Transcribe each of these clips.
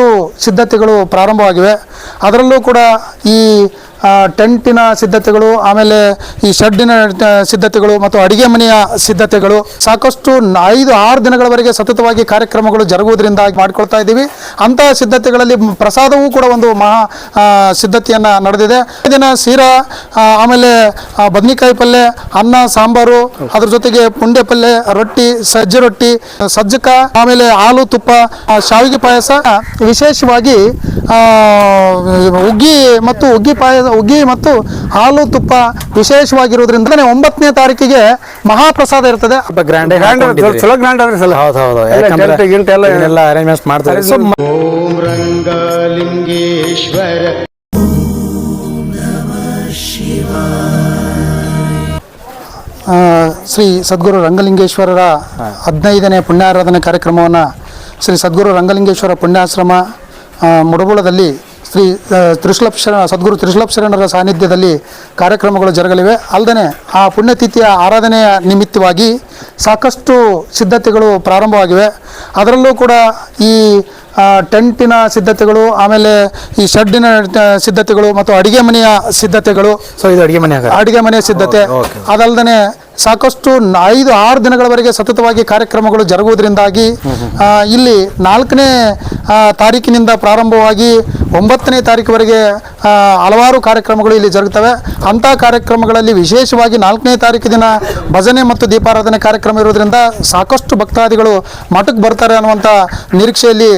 So ಸಿದ್ಧತೆಗಳು ಪ್ರಾರಂಭವಾಗಿವೆ. ಅದರಲ್ಲೂ ಕೂಡ ಈ ಟೆಂಟಿನ ಸಿದ್ಧತೆಗಳು, ಆಮೇಲೆ ಈ ಶೆಡ್ಡಿನ ಸಿದ್ಧತೆಗಳು ಮತ್ತು ಅಡುಗೆ ಮನೆಯ ಸಿದ್ಧತೆಗಳು ಸಾಕಷ್ಟು ಐದು, ಆರು ದಿನಗಳವರೆಗೆ ಸತತವಾಗಿ ಕಾರ್ಯಕ್ರಮಗಳು ಜರುಗುವುದರಿಂದ ಮಾಡ್ಕೊಳ್ತಾ ಇದ್ದೀವಿ. ಅಂತಹ ಸಿದ್ಧತೆಗಳಲ್ಲಿ ಪ್ರಸಾದವೂ ಕೂಡ ಒಂದು ಮಹಾ ಸಿದ್ಧತೆಯನ್ನು ನಡೆದಿದೆ. ದಿನ ಸೀರಾ ಆಮೇಲೆ ಬದನೆಕಾಯಿ ಪಲ್ಯ ಅನ್ನ, ಸಾಂಬಾರು, ಅದ್ರ ಜೊತೆಗೆ ಪುಂಡೆ ಪಲ್ಯ ರೊಟ್ಟಿ, ಸಜ್ಜೆ ರೊಟ್ಟಿ, ಸಜ್ಜಕ, ಆಮೇಲೆ ಹಾಲು ತುಪ್ಪ ಶಾವಿಗೆ ಪಾಯಸ. ವಿಶೇಷವಾಗಿ ಆ, ಉಗ್ಗಿ ಮತ್ತು ಉಗ್ಗಿ ಪಾಯ ಉಗ್ಗಿ ಮತ್ತು ಹಾಲು ತುಪ್ಪ ವಿಶೇಷವಾಗಿರುವುದರಿಂದ ಒಂಬತ್ತನೇ ತಾರೀಕಿಗೆ ಮಹಾಪ್ರಸಾದ ಇರ್ತದೆ. ಗ್ರ್ಯಾಂಡ್ ಗ್ರ್ಯಾಂಡ್ ಚಲೋ ಗ್ರ್ಯಾಂಡ್ ಅದ್ರಿ ಸಲ ಹೌದು ಹೌದು. ಎಲ್ಲ ಯಾಕಂದ್ರೆ ಎಲ್ಲ- ಅರೇಂಜ್ಮೆಂಟ್ಸ್ ಮಾಡ್ತಾರೆ. ಓಂ ರಂಗಲಿಂಗೇಶ್ವರ ಆ, ಶ್ರೀ ಸದ್ಗುರು ರಂಗಲಿಂಗೇಶ್ವರರ ಹದಿನೈದನೇ ಪುಣ್ಯಾರಾಧನೆ ಕಾರ್ಯಕ್ರಮವನ್ನು ಶ್ರೀ ಸದ್ಗುರು ರಂಗಲಿಂಗೇಶ್ವರ ಪುಣ್ಯಾಶ್ರಮ ಮುಡಬುಳದಲ್ಲಿ ಶ್ರೀ ತ್ರಿಶೂಲಪ್ ಶರ ಸದ್ಗುರು ತ್ರಿಶೂಲಪ್ ಶರಣರ ಸಾನ್ನಿಧ್ಯದಲ್ಲಿ ಕಾರ್ಯಕ್ರಮಗಳು ಜರುಗಲಿವೆ. ಅಲ್ಲದೆ ಆ ಪುಣ್ಯತಿಥಿಯ ಆರಾಧನೆಯ ನಿಮಿತ್ತವಾಗಿ ಸಾಕಷ್ಟು ಸಿದ್ಧತೆಗಳು ಪ್ರಾರಂಭವಾಗಿವೆ. ಅದರಲ್ಲೂ ಕೂಡ ಈ ಟೆಂಟಿನ ಸಿದ್ಧತೆಗಳು ಆಮೇಲೆ ಈ ಶೆಡ್ಡಿನ ಸಿದ್ಧತೆಗಳು ಮತ್ತು ಅಡುಗೆ ಮನೆಯ ಸಿದ್ಧತೆಗಳು ಸೊ ಇದು ಅಡುಗೆ ಮನೆ ಅಡುಗೆ ಮನೆಯ ಮನೆ ಸಿದ್ಧತೆ. ಅದಲ್ಲದೆ ಸಾಕಷ್ಟು ಐದು, ಆರು ದಿನಗಳವರೆಗೆ ಸತತವಾಗಿ ಕಾರ್ಯಕ್ರಮಗಳು ಜರುಗುವುದರಿಂದಾಗಿ ಇಲ್ಲಿ ನಾಲ್ಕನೇ ತಾರೀಕಿನಿಂದ ಪ್ರಾರಂಭವಾಗಿ ಒಂಬತ್ತನೇ ತಾರೀಕುವರೆಗೆ ಹಲವಾರು ಕಾರ್ಯಕ್ರಮಗಳು ಇಲ್ಲಿ ಜರುಗುತ್ತವೆ. ಅಂಥ ಕಾರ್ಯಕ್ರಮಗಳಲ್ಲಿ ವಿಶೇಷವಾಗಿ ನಾಲ್ಕನೇ ತಾರೀಕು ದಿನ ಭಜನೆ ಮತ್ತು ದೀಪಾರಾಧನೆ ಕಾರ್ಯಕ್ರಮ ಇರೋದ್ರಿಂದ ಸಾಕಷ್ಟು ಭಕ್ತಾದಿಗಳು ಮಠಕ್ಕೆ ಬರ್ತಾರೆ ಅನ್ನುವಂಥ ನಿರೀಕ್ಷೆಯಲ್ಲಿ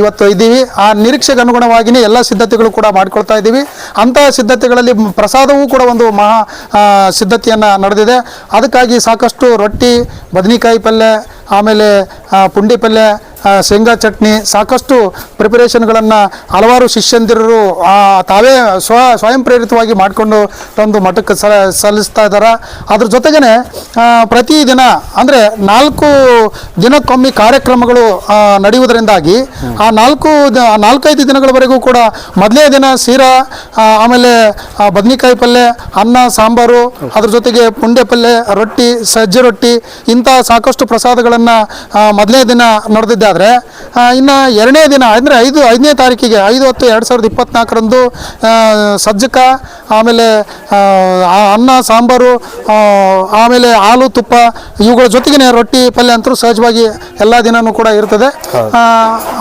ಇವತ್ತು ಇದ್ದೀವಿ. ಆ ನಿರೀಕ್ಷೆಗೆ ಅನುಗುಣವಾಗಿಯೇ ಎಲ್ಲ ಸಿದ್ಧತೆಗಳು ಕೂಡ ಮಾಡಿಕೊಳ್ತಾ ಇದ್ದೀವಿ. ಅಂತಹ ಸಿದ್ಧತೆಗಳಲ್ಲಿ ಪ್ರಸಾದವೂ ಕೂಡ ಒಂದು ಮಹಾ ಸಿದ್ಧತೆಯನ್ನು ನಡೆದಿದೆ. ಅದಕ್ಕಾಗಿ ಸಾಕಷ್ಟು ರೊಟ್ಟಿ ಬದನೆಕಾಯಿ ಪಲ್ಯ ಆಮೇಲೆ ಪುಂಡಿ ಪಲ್ಯ ಶೇಂಗಾ ಚಟ್ನಿ ಸಾಕಷ್ಟು ಪ್ರಿಪರೇಷನ್ಗಳನ್ನು ಹಲವಾರು ಶಿಷ್ಯಂದಿರರು ತಾವೇ ಸ್ವ, ಸ್ವಯಂ ಪ್ರೇರಿತವಾಗಿ ಮಾಡಿಕೊಂಡು ತಂದು ಮಠಕ್ಕೆ ಸಲ್ಲಿಸ್ತಾ ಇದ್ದಾರೆ ಅದ್ರ ಜೊತೆಗೇ ಪ್ರತಿದಿನ ಅಂದರೆ ನಾಲ್ಕು ದಿನಕ್ಕೊಮ್ಮೆ ಕಾರ್ಯಕ್ರಮಗಳು ನಡೆಯುವುದರಿಂದಾಗಿ ಆ ನಾಲ್ಕು ನಾಲ್ಕೈದು ದಿನಗಳವರೆಗೂ ಕೂಡ ಮೊದಲನೇ ದಿನ ಸೀರಾ ಆಮೇಲೆ ಬದನೆಕಾಯಿ ಪಲ್ಯ, ಅನ್ನ, ಸಾಂಬಾರು, ಅದ್ರ ಜೊತೆಗೆ ಪುಂಡೆ ಪಲ್ಯ, ರೊಟ್ಟಿ, ಸಜ್ಜೆ ರೊಟ್ಟಿ ಇಂಥ ಸಾಕಷ್ಟು ಪ್ರಸಾದಗಳನ್ನು ಮೊದಲನೇ ದಿನ ನಡೆದಿದ್ದಾದರೆ ಇನ್ನು ಎರಡನೇ ದಿನ ಅಂದರೆ ಐದು ಐದನೇ ತಾರೀಕಿಗೆ ಐದು ಹತ್ತು ಎರಡು ಸಾವಿರದ ಇಪ್ಪತ್ನಾಲ್ಕರಂದು ಸಜ್ಜಕ ಆಮೇಲೆ ಅನ್ನ ಸಾಂಬಾರು ಆಮೇಲೆ ಹಾಲು ತುಪ್ಪ ಇವುಗಳ ಜೊತೆಗೆ ರೊಟ್ಟಿ ಪಲ್ಯ ಅಂತೂ ಸಹಜವಾಗಿ ಎಲ್ಲ ದಿನವೂ ಕೂಡ ಇರ್ತದೆ.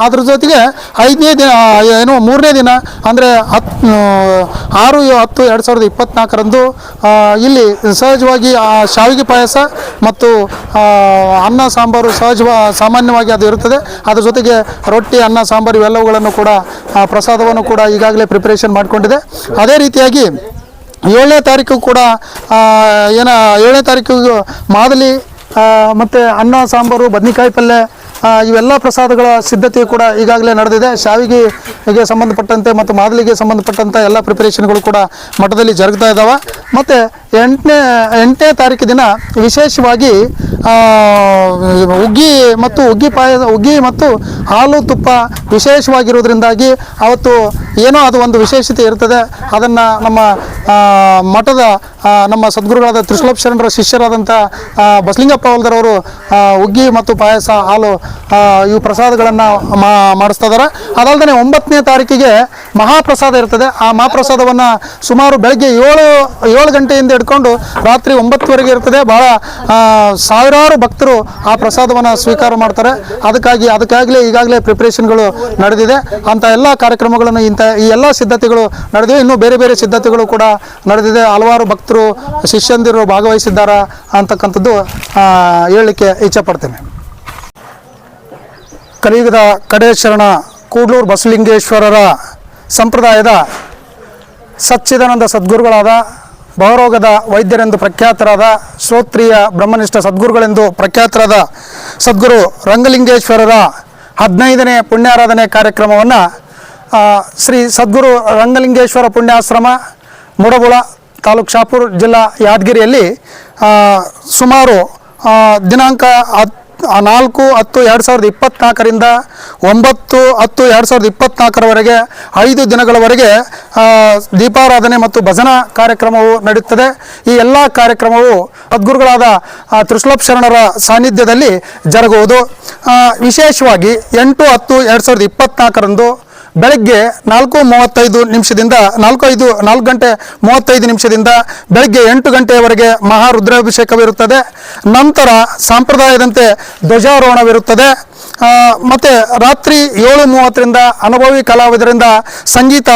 ಅದ್ರ ಜೊತೆಗೆ ಐದನೇ ದಿನ ಏನು ಮೂರನೇ ದಿನ ಅಂದರೆ ಹತ್ತು ಆರು ಹತ್ತು ಎರಡು ಸಾವಿರದ ಇಪ್ಪತ್ನಾಲ್ಕರಂದು ಇಲ್ಲಿ ಸಹಜವಾಗಿ ಆ ಶಾವಿಗೆ ಪಾಯಸ ಮತ್ತು ಅನ್ನ ಸಾಂಬಾರು ಸಹಜ ಸಾಮಾನ್ಯವಾಗಿ ಅದು ಇರುತ್ತದೆ ಅದ್ರ ಜೊತೆಗೆ ರೊಟ್ಟಿ, ಅನ್ನ, ಸಾಂಬಾರು ಇವೆಲ್ಲವುಗಳನ್ನು ಕೂಡ ಪ್ರಸಾದವನ್ನು ಕೂಡ ಈಗಾಗಲೇ ಪ್ರಿಪರೇಷನ್ ಮಾಡಿಕೊಂಡಿದೆ. ಅದೇ ರೀತಿಯಾಗಿ ಏಳನೇ ತಾರೀಕು ಕೂಡ ಏನ, ಏಳನೇ ತಾರೀಕು ಮಾದಲಿ ಮತ್ತು ಅನ್ನ, ಸಾಂಬಾರು, ಬದ್ನಿಕಾಯಿ ಪಲ್ಯ ಇವೆಲ್ಲ ಪ್ರಸಾದಗಳ ಸಿದ್ಧತೆ ಕೂಡ ಈಗಾಗಲೇ ನಡೆದಿದೆ. ಶಾವಿಗೆಗೆ ಸಂಬಂಧಪಟ್ಟಂತೆ ಮತ್ತು ಮಾದಲಿಗೆ ಸಂಬಂಧಪಟ್ಟಂಥ ಎಲ್ಲ ಪ್ರಿಪರೇಷನ್ಗಳು ಕೂಡ ಮಠದಲ್ಲಿ ಜರುಗ್ತಾ ಇದ್ದಾವೆ ಮತ್ತು ಎಂಟನೇ ಎಂಟನೇ ತಾರೀಕು ದಿನ ವಿಶೇಷವಾಗಿ ಉಗ್ಗಿ ಮತ್ತು ಉಗ್ಗಿ ಪಾಯ ಉಗ್ಗಿ ಮತ್ತು ಹಾಲು ತುಪ್ಪ ವಿಶೇಷವಾಗಿರೋದ್ರಿಂದಾಗಿ ಅವತ್ತು ಏನೋ ಅದು ಒಂದು ವಿಶೇಷತೆ ಇರ್ತದೆ. ಅದನ್ನು ನಮ್ಮ ಮಠದ ನಮ್ಮ ಸದ್ಗುರುಗಳಾದ ತ್ರಿಶೂಲಪ್ ಶರಣರ ಶಿಷ್ಯರಾದಂಥ ಬಸಲಿಂಗಪ್ಪ ಆ, ಉಗ್ಗಿ ಮತ್ತು ಪಾಯಸ ಹಾಲು ಇವು ಪ್ರಸಾದಗಳನ್ನು ಮಾಡಿಸ್ತಾ ಇದ್ದಾರೆ ಅದಲ್ಲದೆ ಒಂಬತ್ತನೇ ತಾರೀಕಿಗೆ ಮಹಾಪ್ರಸಾದ ಇರ್ತದೆ. ಆ ಮಹಾಪ್ರಸಾದವನ್ನು ಸುಮಾರು ಬೆಳಗ್ಗೆ ಏಳು ಏಳು ಗಂಟೆಯಿಂದ ಹಿಡ್ಕೊಂಡು ರಾತ್ರಿ ಒಂಬತ್ತುವರೆಗೆ ಇರ್ತದೆ. ಭಾಳ ಸಾವಿರಾರು ಭಕ್ತರು ಆ ಪ್ರಸಾದವನ್ನು ಸ್ವೀಕಾರ ಮಾಡ್ತಾರೆ. ಅದಕ್ಕಾಗಿ ಅದಕ್ಕಾಗಲೇ ಈಗಾಗಲೇ ಪ್ರಿಪ್ರೇಷನ್ಗಳು ನಡೆದಿದೆ. ಅಂಥ ಎಲ್ಲ ಕಾರ್ಯಕ್ರಮಗಳನ್ನು ಇಂಥ ಈ ಎಲ್ಲ ಸಿದ್ಧತೆಗಳು ನಡೆದಿವೆ. ಇನ್ನೂ ಬೇರೆ ಬೇರೆ ಸಿದ್ಧತೆಗಳು ಕೂಡ ನಡೆದಿದೆ. ಹಲವಾರು ಭಕ್ತರು, ಶಿಷ್ಯಂದಿರು ಭಾಗವಹಿಸಿದ್ದಾರೆ ಅಂತಕ್ಕಂಥದ್ದು ಹೇಳಲಿಕ್ಕೆ ಹೇಳಲಿಕ್ಕೆ ಇಚ್ಛೆಪಡ್ತೇನೆ ಕಲಿಯುಗದ ಕಡೇ ಶರಣ ಕೂಡ್ಲೂರು ಬಸಲಿಂಗೇಶ್ವರರ ಸಂಪ್ರದಾಯದ ಸಚ್ಚಿದಾನಂದ ಸದ್ಗುರುಗಳಾದ ಬಹುರೋಗದ ವೈದ್ಯರೆಂದು ಪ್ರಖ್ಯಾತರಾದ ಶ್ರೋತ್ರಿಯ ಬ್ರಹ್ಮನಿಷ್ಠ ಸದ್ಗುರುಗಳೆಂದು ಪ್ರಖ್ಯಾತರಾದ ಸದ್ಗುರು ರಂಗಲಿಂಗೇಶ್ವರರ ಹದಿನೈದನೇ ಪುಣ್ಯಾರಾಧನೆ ಕಾರ್ಯಕ್ರಮವನ್ನು ಶ್ರೀ ಸದ್ಗುರು ರಂಗಲಿಂಗೇಶ್ವರ ಪುಣ್ಯಾಶ್ರಮ ಮುಡಬುಳ ತಾಲೂಕು ಶಾಪುರ್ ಜಿಲ್ಲಾ ಯಾದಗಿರಿಯಲ್ಲಿ ಸುಮಾರು ದಿನಾಂಕ ಹತ್ ನಾಲ್ಕು ಹತ್ತು ಎರಡು ಸಾವಿರದ ಇಪ್ಪತ್ನಾಲ್ಕರಿಂದ ಒಂಬತ್ತು ಹತ್ತು ಎರಡು ಸಾವಿರದ ಇಪ್ಪತ್ನಾಲ್ಕರವರೆಗೆ ಐದು ದಿನಗಳವರೆಗೆ ದೀಪಾರಾಧನೆ ಮತ್ತು ಭಜನಾ ಕಾರ್ಯಕ್ರಮವು ನಡೆಯುತ್ತದೆ. ಈ ಎಲ್ಲ ಕಾರ್ಯಕ್ರಮವು ಸದ್ಗುರುಗಳಾದ ಆ, ಶರಣರ ಸಾನ್ನಿಧ್ಯದಲ್ಲಿ ಜರುಗುವುದು. ವಿಶೇಷವಾಗಿ ಎಂಟು ಹತ್ತು ಎರಡು ಸಾವಿರದ ಇಪ್ಪತ್ತ್ನಾಲ್ಕರಂದು ಬೆಳಗ್ಗೆ ನಾಲ್ಕು ಮೂವತ್ತೈದು ನಿಮಿಷದಿಂದ ನಾಲ್ಕು ಐದು ನಾಲ್ಕು ಗಂಟೆ ಮೂವತ್ತೈದು ನಿಮಿಷದಿಂದ ಬೆಳಗ್ಗೆ ಎಂಟು ಗಂಟೆಯವರೆಗೆ ಮಹಾರುದ್ರಾಭಿಷೇಕವಿರುತ್ತದೆ. ನಂತರ ಸಂಪ್ರದಾಯದಂತೆ ಧ್ವಜಾರೋಹಣವಿರುತ್ತದೆ. ಮತ್ತು ರಾತ್ರಿ ಏಳು ಮೂವತ್ತರಿಂದ ಅನುಭವಿ ಕಲಾವಿದರಿಂದ ಸಂಗೀತ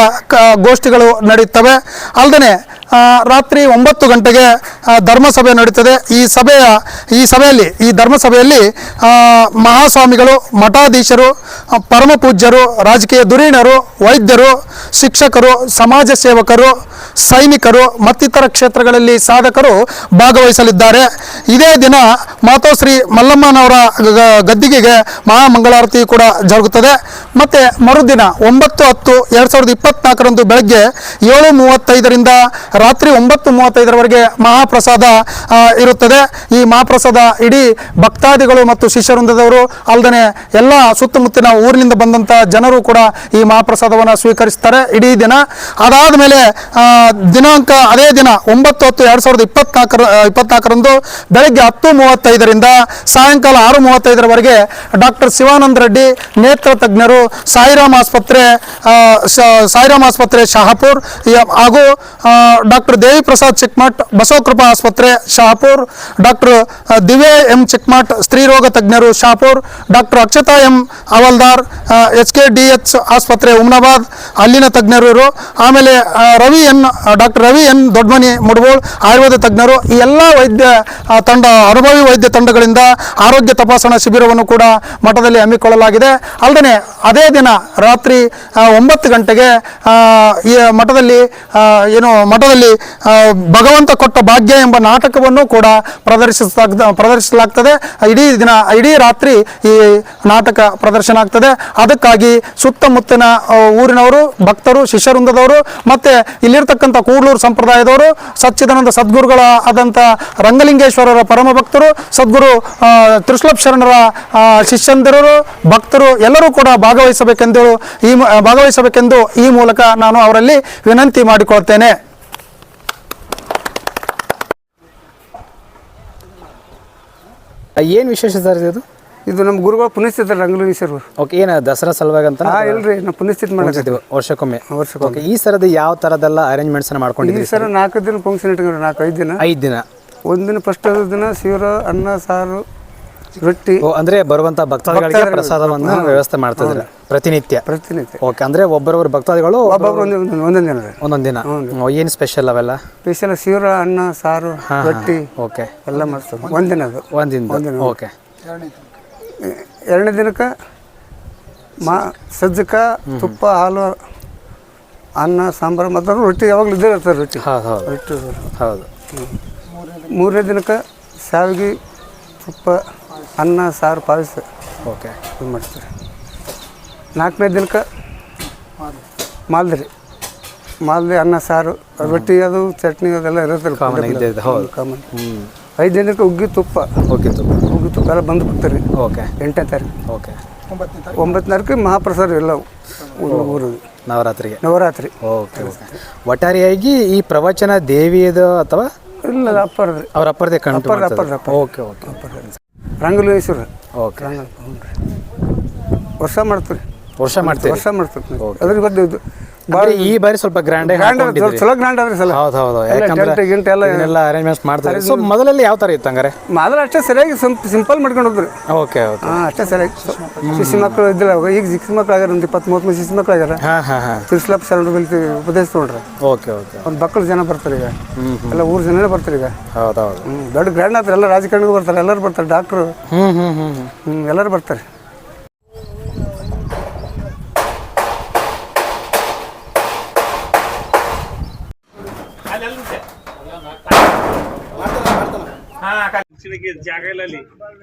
ಗೋಷ್ಠಿಗಳು ನಡೆಯುತ್ತವೆ. ಅಲ್ಲದೆ ರಾತ್ರಿ ಒಂಬತ್ತು ಗಂಟೆಗೆ ಧರ್ಮಸಭೆ ನಡೀತದೆ. ಈ ಸಭೆಯ, ಈ ಸಭೆಯಲ್ಲಿ, ಈ ಧರ್ಮಸಭೆಯಲ್ಲಿ ಮಹಾಸ್ವಾಮಿಗಳು, ಮಠಾಧೀಶರು ಪರಮಪೂಜ್ಯರು ಪರಮ ಪೂಜ್ಯರು, ರಾಜಕೀಯ ಧುರೀಣರು ವೈದ್ಯರು, ಶಿಕ್ಷಕರು, ಸಮಾಜ ಸೇವಕರು, ಸೈನಿಕರು, ಮತ್ತಿತರ ಕ್ಷೇತ್ರಗಳಲ್ಲಿ ಸಾಧಕರು ಭಾಗವಹಿಸಲಿದ್ದಾರೆ. ಇದೇ ದಿನ ಮಾತೋಶ್ರೀ ಮಲ್ಲಮ್ಮನವರ ಗದ್ದಿಗೆಗೆ ಮಹಾಮಂಗಳಾರತಿ ಕೂಡ ಜರುಗುತ್ತದೆ. ಮತ್ತು ಮರುದಿನ ಒಂಬತ್ತು ಹತ್ತು ಎರಡು ಸಾವಿರದ ಇಪ್ಪತ್ನಾಲ್ಕರಂದು ಬೆಳಗ್ಗೆ ಏಳು ಮೂವತ್ತೈದರಿಂದ ರಾತ್ರಿ ಒಂಬತ್ತು ಮೂವತ್ತೈದರವರೆಗೆ ಮಹಾಪ್ರಸಾದ ಇರುತ್ತದೆ. ಈ ಮಹಾಪ್ರಸಾದ ಇಡೀ ಭಕ್ತಾದಿಗಳು ಮತ್ತು ಶಿಷ್ಯವೃಂದದವರು ಅಲ್ಲದೆ ಎಲ್ಲ ಸುತ್ತಮುತ್ತಿನ ಊರಿನಿಂದ ಬಂದಂಥ ಜನರು ಕೂಡ ಈ ಮಹಾಪ್ರಸಾದವನ್ನು ಸ್ವೀಕರಿಸ್ತಾರೆ ಇಡೀ ದಿನ. ಅದಾದ ಮೇಲೆ ದಿನಾಂಕ ಅದೇ ದಿನ ಒಂಬತ್ತು ಹತ್ತು ಎರಡು ಸಾವಿರದ ಇಪ್ಪತ್ನಾಲ್ಕರ ಇಪ್ಪತ್ನಾಲ್ಕರಂದು ಬೆಳಗ್ಗೆ ಹತ್ತು ಮೂವತ್ತೈದರಿಂದ ಸಾಯಂಕಾಲ ಆರು ಮೂವತ್ತೈದರವರೆಗೆ ಡಾಕ್ಟರ್ ಶಿವಾನಂದ ರೆಡ್ಡಿ, ನೇತ್ರ ತಜ್ಞರು ಸಾಯಿರಾಮ್ ಆಸ್ಪತ್ರೆ ಸಾಯಿರಾಮ್ ಆಸ್ಪತ್ರೆ, ಶಹಾಪುರ್ ಹಾಗೂ ಡಾಕ್ಟರ್ ದೇವಿ ಪ್ರಸಾದ್ ಚಿಕ್ಮಠ್ ಬಸವಕೃಪಾ ಆಸ್ಪತ್ರೆ ಶಹಾಪುರ್ ಡಾಕ್ಟರ್ ದಿವ್ಯ ಎಂ ಚಿಕ್ಮಠ್ ಸ್ತ್ರೀರೋಗ ತಜ್ಞರು Shahapur doctor Akshata M Avaldar H K D H ಆಸ್ಪತ್ರೆ, ಉಮ್ನಾಬಾದ್. ಅಲ್ಲಿನ ತಜ್ಞರು ಇವರು. ಆಮೇಲೆ Ravi N doctor Ravi N Doddamani Mudbol Ayurveda ತಜ್ಞರು. ಈ ಎಲ್ಲ ವೈದ್ಯ ತಂಡ, ಅನುಭವಿ ವೈದ್ಯ ತಂಡಗಳಿಂದ ಆರೋಗ್ಯ ತಪಾಸಣಾ ಶಿಬಿರವನ್ನು ಕೂಡ ಮಠದಲ್ಲಿ ಹಮ್ಮಿಕೊಳ್ಳಲಾಗಿದೆ. ಅಲ್ಲದೆ ಅದೇ ದಿನ ರಾತ್ರಿ ಒಂಬತ್ತು ಗಂಟೆಗೆ ಈ ಮಠದಲ್ಲಿ ಏನು ಮಠದಲ್ಲಿ ಆ, ಭಗವಂತ ಕೊಟ್ಟ ಭಾಗ್ಯ ಎಂಬ ನಾಟಕವನ್ನು ಕೂಡ ಪ್ರದರ್ಶಿಸಲಾಗ ಪ್ರದರ್ಶಿಸಲಾಗ್ತದೆ. ಇಡೀ ದಿನ ಇಡೀ ರಾತ್ರಿ ಈ ನಾಟಕ ಪ್ರದರ್ಶನ ಆಗ್ತದೆ. ಅದಕ್ಕಾಗಿ ಸುತ್ತಮುತ್ತಿನ ಊರಿನವರು ಭಕ್ತರು ಶಿಷ್ಯವೃಂದದವರು ಮತ್ತು ಇಲ್ಲಿರ್ತಕ್ಕಂಥ ಕೂಡ್ಲೂರು ಸಂಪ್ರದಾಯದವರು ಸಚ್ಚಿದಾನಂದ ಸದ್ಗುರುಗಳ ಆದಂಥ ರಂಗಲಿಂಗೇಶ್ವರರ ಪರಮ ಭಕ್ತರು ಸದ್ಗುರು ಆ, ತ್ರಿಶೂಲಪ್ ಶರಣರ ಶಿಷ್ಯಂದಿರರು ಭಕ್ತರು ಎಲ್ಲರೂ ಕೂಡ ಭಾಗವಹಿಸಬೇಕೆಂದು ಈ ಭಾಗವಹಿಸಬೇಕೆಂದು ಈ ಮೂಲಕ ನಾನು ಅವರಲ್ಲಿ ವಿನಂತಿ ಮಾಡಿಕೊಳ್ತೇನೆ. ಏನು ವಿಶೇಷ ಸರ್ ಇದು? ಇದು ನಮ್ಮ ಗುರುಗಳು ರಂಗಲೂ ಸರ್ ಓಕೆ ಏನು ದಸರಾ ಸಲುವಾಗಿ ಅಂತ ಹಾ ಇಲ್ರಿ ನಾವು ಪುನಸ್ಥಿತಿ ಮಾಡಕ್ಕೆ ವರ್ಷಕ್ಕೊಮ್ಮೆ? ವರ್ಷಕ್ಕೊಮ್ಮೆ. ಈ ಸರದ ಯಾವ ಥರದೆಲ್ಲ ಅರೇಂಜ್ಮೆಂಟ್ಸ್ ಮಾಡ್ಕೊಂಡಿದ್ವಿ ಸರ್ ಸರ? ನಾಲ್ಕು ದಿನ ಫಂಕ್ಷನ್ ಇಟ್ಕೊಂಡ್ರಿ ನಾಲ್ಕು ಐದು ದಿನ. ಐದು ದಿನ ಒಂದಿನ ಫಸ್ಟ್ ದಿನ ಶಿವರ ಅನ್ನ ಸಾರು ರೊಟ್ಟಿ. ಅಂದ್ರೆ ಬರುವಂತ ಭಕ್ತಾದಿಗಳಿಗೆ ಪ್ರಸಾದವನ್ನು ವ್ಯವಸ್ಥೆ ಮಾಡ್ತಿದ್ರೆ ಪ್ರತಿನಿತ್ಯ? ಪ್ರತಿನಿತ್ಯ. ಓಕೆ ಅಂದ್ರೆ ಒಬ್ಬರೊಬ್ಬರು ಭಕ್ತಾದಿಗಳು ಒಬ್ಬೊಬ್ರು ಒಂದೊಂದು ಒಂದೊಂದು ದಿನ ಒಂದೊಂದು ದಿನ. ಏನು ಸ್ಪೆಷಲ್ ಅವೆಲ್ಲ? ಸ್ಪೆಷಲ್ ಸೀರ ಅನ್ನ ಸಾರು ರೊಟ್ಟಿ ಓಕೆ ಎಲ್ಲ ಮಾಡ್ತಾರೆ. ಒಂದಿನ ಅದು. ಒಂದಿನ ಓಕೆ ಎರಡನೇ ದಿನಕ್ಕೆ ಮಾ ಸಜ್ಜಕ ತುಪ್ಪ ಹಾಲು ಅನ್ನ ಸಾಂಬಾರು ಮತ್ತು ರೊಟ್ಟಿ ಯಾವಾಗಲೂ ಇದ್ದೇ ಇರ್ತಾರೆ ರೊಟ್ಟಿ. ಹೌದು ಹೌದು. ರೊಟ್ಟಿ ಹೌದು. ಮೂರನೇ ದಿನಕ್ಕೆ ಶಾವಿಗೆ ತುಪ್ಪ ಅನ್ನ ಸಾರು ಪಾಯಸ ಓಕೆ ಇದು ಮಾಡ್ತಾರೆ. ನಾಲ್ಕನೇ ದಿನಕ್ಕೆ ಮಾಲ್ದ್ರಿ ಮಾಲ್ದಿ ಅನ್ನ ಸಾರು ರೊಟ್ಟಿ ಅದು ಚಟ್ನಿ ಅದೆಲ್ಲ ಇರುತ್ತೆ ಕಾಮನ್ ಇದೆ, ಹೌದು. ಕಾಮನ್ ಐದು ದಿನಕ್ಕೆ ಉಗ್ಗಿ ತುಪ್ಪ. ಓಕೆ ಉಗ್ಗಿ ತುಪ್ಪ ಎಲ್ಲ ಬಂದು ಬಿಡ್ತಾರೆ ಓಕೆ. ಎಂಟನೇ ತಾರೀಕು. ಓಕೆ. ಒಂಬತ್ತನೇ ತಾರೀಕು? ಮಹಾಪ್ರಸಾದ ಎಲ್ಲ ಊರು ನವರಾತ್ರಿಗೆ. ನವರಾತ್ರಿ. ಓಕೆ ಒಟ್ಟಾರಿಯಾಗಿ ಈ ಪ್ರವಚನ ದೇವಿಯದು ಅಥವಾ ಇಲ್ಲ ಅಪ್ಪರ ಅವ್ರ ಅಪ್ಪರದೇ ಕಣ್ಣು ಅಪ್ಪರ್ದು, okay ಅಪ್ಪರ್ದು. Okay okay. Rangaleshwara okay. Ranga ಹ್ಞೂ ರೀ. ವರ್ಷ ಮಾಡ್ತೀವಿ. ವರ್ಷ ಮಾಡ್ತೀವಿ ವರ್ಷ ಮಾಡ್ತೀವಿ ಅದ್ರ ಬಗ್ಗೆ ಇದು ಈ ಬಾರಿ ಸ್ವಲ್ಪ ಗ್ರ್ಯಾಂಡ್ ಗ್ರ್ಯಾಂಡ್ ಚಲೋ ಗ್ರ್ಯಾಂಡ್ ಅದ್ರಿ ಸಲ. ಹೌದು ಹೌದು ಯಾಕಂದ್ರೆ ಗಿಂಟ್ ಎಲ್ಲ ಎಲ್ಲ ಅರೇಂಜ್ಮೆಂಟ್ಸ್ ಮಾಡ್ತಾರೆ ಸೊ ಮೊದಲಲ್ಲಿ ಯಾವ ಥರ ಇತ್ತು ಹಂಗಾರೆ? ಮೊದಲು ಅಷ್ಟೇ ಸರಿಯಾಗಿ ಸಿಂಪಲ್ ಮಾಡ್ಕೊಂಡು ಹೋದ್ರಿ. ಓಕೆ ಓಕೆ ಹಾಂ ಅಷ್ಟೇ ಸರಿಯಾಗಿ. ಶಿಶು ಮಕ್ಕಳು ಇದ್ದಿಲ್ಲ ಅವಾಗ ಈಗ ಚಿಕ್ಕ ಮಕ್ಕಳು ಆಗ್ಯಾರ ಒಂದು ಇಪ್ಪತ್ತು ಮೂವತ್ತು ಶಿಶು ಮಕ್ಕಳು ಆಗ್ಯಾರ ಹಾಂ ಹಾಂ ಹಾಂ. ತಿರ್ಸ್ಲಪ್ ಶರಣ ಬಲ್ತಿ ಉಪದೇಶ ತೊಗೊಂಡ್ರೆ. ಓಕೆ ಓಕೆ ಒಂದು ಮಕ್ಕಳು ಜನ ಬರ್ತಾರೆ ಈಗ. ಎಲ್ಲ ಊರು ಜನನೇ ಬರ್ತಾರೆ ಈಗ. ಹೌದು ಹೌದು. ದೊಡ್ಡ ಗ್ರ್ಯಾಂಡ್ ಆದ್ರೆ ಎಲ್ಲ ರಾಜಕಾರಣಿಗೂ ಬರ್ತಾರೆ ಎಲ್ಲರೂ ಬರ್ತಾರೆ ಡಾಕ್ಟ್ರು ಹ್ಞೂ ಹ್ಞೂ ಹ್ಞೂ ಹ್ಞೂ ಹ್ಞೂ ಎಲ್ಲರೂ ಬರ್ತಾರೆ ಜಾಗ ಇಲ್ಲ ಅಲ್ಲಿ ಭಾಳ